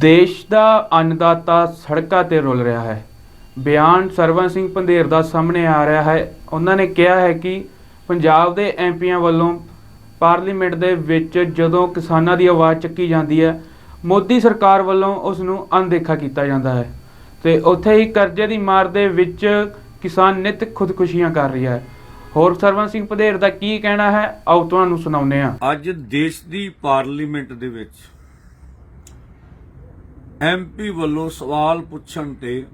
ਦੇਸ਼ ਦਾ ਅੰਨਦਾਤਾ ਸੜਕਾਂ ਤੇ ਰੁਲ ਰਿਹਾ ਹੈ। ਬਿਆਨ ਸਰਵਨ ਸਿੰਘ ਪੰਧੇਰ ਦਾ ਸਾਹਮਣੇ ਆ ਰਿਹਾ ਹੈ। ਉਹਨਾਂ ਨੇ ਕਿਹਾ ਹੈ ਕਿ ਪੰਜਾਬ ਦੇ ਐਮਪੀਆਂ ਵੱਲੋਂ ਪਾਰਲੀਮੈਂਟ ਦੇ ਵਿੱਚ ਜਦੋਂ ਕਿਸਾਨਾਂ ਦੀ ਆਵਾਜ਼ ਚੱਕੀ ਜਾਂਦੀ ਹੈ, ਮੋਦੀ ਸਰਕਾਰ ਵੱਲੋਂ ਉਸ ਨੂੰ ਅਣਦੇਖਾ ਕੀਤਾ ਜਾਂਦਾ ਹੈ ਤੇ ਉੱਥੇ ਹੀ ਕਰਜ਼ੇ ਦੀ ਮਾਰ ਦੇ ਵਿੱਚ ਕਿਸਾਨ ਨਿਤ ਖੁਦਕੁਸ਼ੀਆਂ ਕਰ ਰਿਹਾ ਹੈ। ਹੋਰ ਸਰਵਨ ਸਿੰਘ ਪੰਧੇਰ ਦਾ ਕੀ ਕਹਿਣਾ ਹੈ? ਆਓ ਤੁਹਾਨੂੰ ਸੁਣਾਉਂਦੇ ਹਾਂ। ਅੱਜ ਦੇਸ਼ ਦੀ ਪਾਰਲੀਮੈਂਟ ਦੇ ਵਿੱਚ ਐਮਪੀ ਵੱਲੋਂ ਸਵਾਲ ਪੁੱਛਣ ਤੇ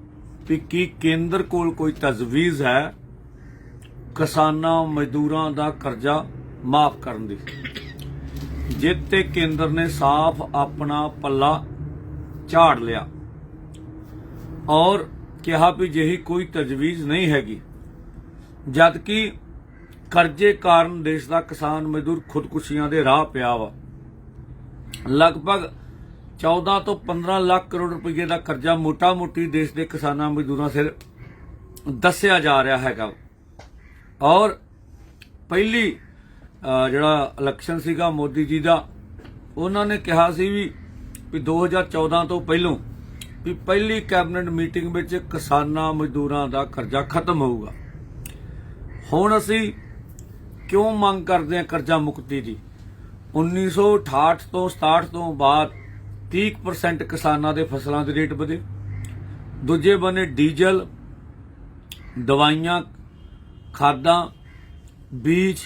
ਵੀ ਕੀ ਕੇਂਦਰ ਕੋਲ ਕੋਈ ਤਜਵੀਜ਼ ਹੈ? ਕਿਸਾਨਾਂ ਮਜ਼ਦੂਰਾਂ ਦਾ ਕਰਜ਼ਾ ਮਾਫ ਕਰਨ ਦੀ। ਜਿੱਤੇ ਕੇਂਦਰ ਨੇ ਸਾਫ਼ ਆਪਣਾ ਪੱਲਾ ਝਾੜ ਲਿਆ। ਔਰ ਕਿਹਾ ਵੀ ਜਿਹੀ ਕੋਈ ਤਜਵੀਜ਼ ਨਹੀਂ ਹੈਗੀ। ਜਦ ਕਿ ਕਰਜ਼ੇ ਕਾਰਨ ਦੇਸ਼ ਦਾ ਕਿਸਾਨ ਮਜ਼ਦੂਰ ਖੁਦਕੁਸ਼ੀਆਂ ਦੇ ਰਾਹ ਪਿਆ ਵਾ। ਲਗਭਗ 14 ਤੋਂ 15 ਲੱਖ ਕਰੋੜ ਰੁਪਏ ਦਾ ਕਰਜ਼ਾ ਮੋਟਾ-ਮੋਟੀ ਦੇਸ਼ ਦੇ ਕਿਸਾਨਾਂ ਮਜ਼ਦੂਰਾਂ ਸਿਰ ਦੱਸਿਆ ਜਾ ਰਿਹਾ ਹੈਗਾ। ਔਰ ਪਹਿਲੀ ਜਿਹੜਾ ਇਲੈਕਸ਼ਨ ਸੀਗਾ ਮੋਦੀ ਜੀ ਦਾ, ਉਹਨਾਂ ਨੇ ਕਿਹਾ ਸੀ ਵੀ ਵੀ 2014 ਤੋਂ ਪਹਿਲੋਂ ਵੀ ਪਹਿਲੀ ਕੈਬਨਿਟ ਮੀਟਿੰਗ ਵਿੱਚ ਕਿਸਾਨਾਂ ਮਜ਼ਦੂਰਾਂ ਦਾ ਕਰਜ਼ਾ ਖਤਮ ਹੋਊਗਾ। ਹੁਣ ਅਸੀਂ ਕਿਉਂ ਮੰਗ ਕਰਦੇ ਹਾਂ ਕਰਜ਼ਾ ਮੁਕਤੀ ਦੀ? 1968 ਤੋਂ 67 ਤੋਂ ਬਾਅਦ 30% ਕਿਸਾਨਾਂ ਦੇ ਫਸਲਾਂ ਦੇ ਰੇਟ ਵਧੇ। ਦੂਜੇ ਬੰਨੇ ਡੀਜ਼ਲ, ਦਵਾਈਆਂ, ਖਾਦਾਂ, ਬੀਜ,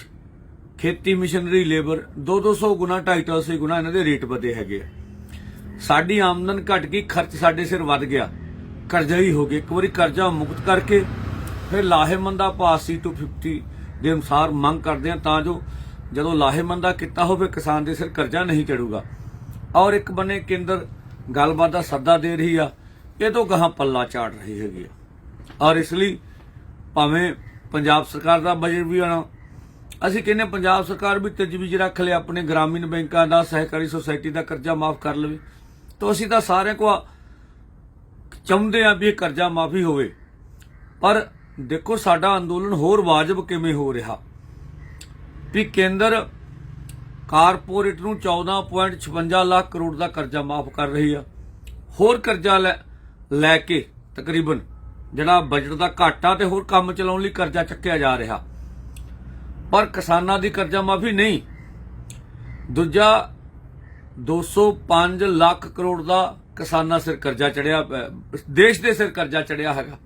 ਖੇਤੀ ਮਸ਼ੀਨਰੀ, ਲੇਬਰ 2-200 ਗੁਣਾ 250 ਗੁਣਾ ਇਹਨਾਂ ਦੇ ਰੇਟ ਵਧੇ ਹੈਗੇ ਆ। ਸਾਡੀ ਆਮਦਨ ਘਟ ਗਈ, ਖਰਚ ਸਾਡੇ ਸਿਰ ਵੱਧ ਗਿਆ। ਕਰਜ਼ਾ ਹੀ ਹੋ ਗਿਆ। ਇੱਕ ਵਾਰੀ ਕਰਜ਼ਾ ਮੁਕਤ ਕਰਕੇ ਫਿਰ ਲਾਹੇਮੰਦਾ ਪਾਸ ਸੀ 250 ਦੇ ਅਨੁਸਾਰ ਮੰਗ ਕਰਦੇ ਆ ਤਾਂ ਜੋ ਜਦੋਂ ਲਾਹੇਮੰਦਾ ਕੀਤਾ ਹੋਵੇ, ਕਿਸਾਨ ਦੇ ਸਿਰ ਕਰਜ਼ਾ ਨਹੀਂ ਚੜੂਗਾ। ਔਰ ਇੱਕ ਬੰਨੇ ਕੇਂਦਰ ਗੱਲਬਾਤ ਦਾ ਸੱਦਾ ਦੇ ਰਹੀ ਆ, ਇਹ ਤੋਂ ਗਾਹਾਂ ਪੱਲਾ ਝਾੜ ਰਹੀ ਹੈਗੀ ਆ। ਔਰ ਇਸ ਲਈ ਭਾਵੇਂ ਪੰਜਾਬ ਸਰਕਾਰ ਦਾ ਬਜਟ ਵੀ ਆਣਾ ਅਸੀਂ ਕਹਿੰਦੇ ਪੰਜਾਬ ਸਰਕਾਰ ਵੀ ਤਜਵੀਜ਼ ਰੱਖ ਲੈ ਆਪਣੇ ਗ੍ਰਾਮੀਣ ਬੈਂਕਾਂ ਦਾ, ਸਹਿਕਾਰੀ ਸੁਸਾਇਟੀ ਦਾ ਕਰਜ਼ਾ ਮਾਫ ਕਰ ਲਵੇ। ਤਾਂ ਅਸੀਂ ਤਾਂ ਸਾਰਿਆਂ ਕੋ ਚਾਹੁੰਦੇ ਆ ਵੀ ਇਹ ਕਰਜ਼ਾ ਮਾਫੀ ਹੋਵੇ। ਪਰ ਦੇਖੋ ਸਾਡਾ ਅੰਦੋਲਨ ਹੋਰ ਵਾਜਬ ਕਿਵੇਂ ਹੋ ਰਿਹਾ। ਵੀ ਕੇਂਦਰ ਕਾਰਪੋਰੇਟ ਨੂੰ 14.56 ਲੱਖ ਕਰੋੜ ਦਾ ਕਰਜ਼ਾ ਮਾਫ ਕਰ ਰਹੀ ਆ। ਹੋਰ ਕਰਜ਼ਾ ਲੈ ਲੈ ਕੇ ਤਕਰੀਬਨ ਜਿਹੜਾ ਬਜਟ ਦਾ ਘਾਟਾ ਤੇ ਹੋਰ ਕੰਮ ਚਲਾਉਣ ਲਈ ਕਰਜ਼ਾ ਚੱਕਿਆ ਜਾ ਰਿਹਾ। ਪਰ ਕਿਸਾਨਾਂ ਦੀ ਕਰਜ਼ਾ ਮਾਫੀ ਨਹੀਂ। ਦੂਜਾ 205 ਲੱਖ ਕਰੋੜ ਦਾ ਕਿਸਾਨਾਂ ਸਿਰ ਕਰਜ਼ਾ ਚੜਿਆ ਦੇਸ਼ ਦੇ ਸਿਰ ਕਰਜ਼ਾ ਚੜਿਆ ਹੈਗਾ।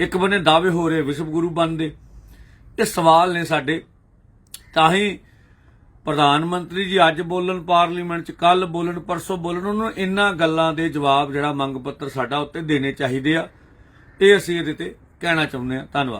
ਇੱਕ ਬੰਨੇ ਦਾਅਵੇ ਹੋ ਰਹੇ ਵਿਸ਼ਵ ਗੁਰੂ ਬਣਦੇ ਇਹ ਸਵਾਲ ਨੇ ਸਾਡੇ। ਤਾਂ ਹੀ ਪ੍ਰਧਾਨ ਮੰਤਰੀ ਜੀ, ਅੱਜ ਬੋਲਣ ਪਾਰਲੀਮੈਂਟ 'ਚ ਕੱਲ ਬੋਲਣ, ਪਰਸੋਂ ਬੋਲਣ, ਉਹਨੂੰ ਇਹਨਾਂ ਗੱਲਾਂ ਦੇ ਜਵਾਬ, ਜਿਹੜਾ ਮੰਗ ਪੱਤਰ ਸਾਡਾ ਉੱਤੇ ਦੇਣੇ ਚਾਹੀਦੇ ਆ, ਇਹ ਅਸੀਂ ਇਹਦੇ ਤੇ ਕਹਿਣਾ ਚਾਹੁੰਦੇ ਆ ਧੰਨਵਾਦ।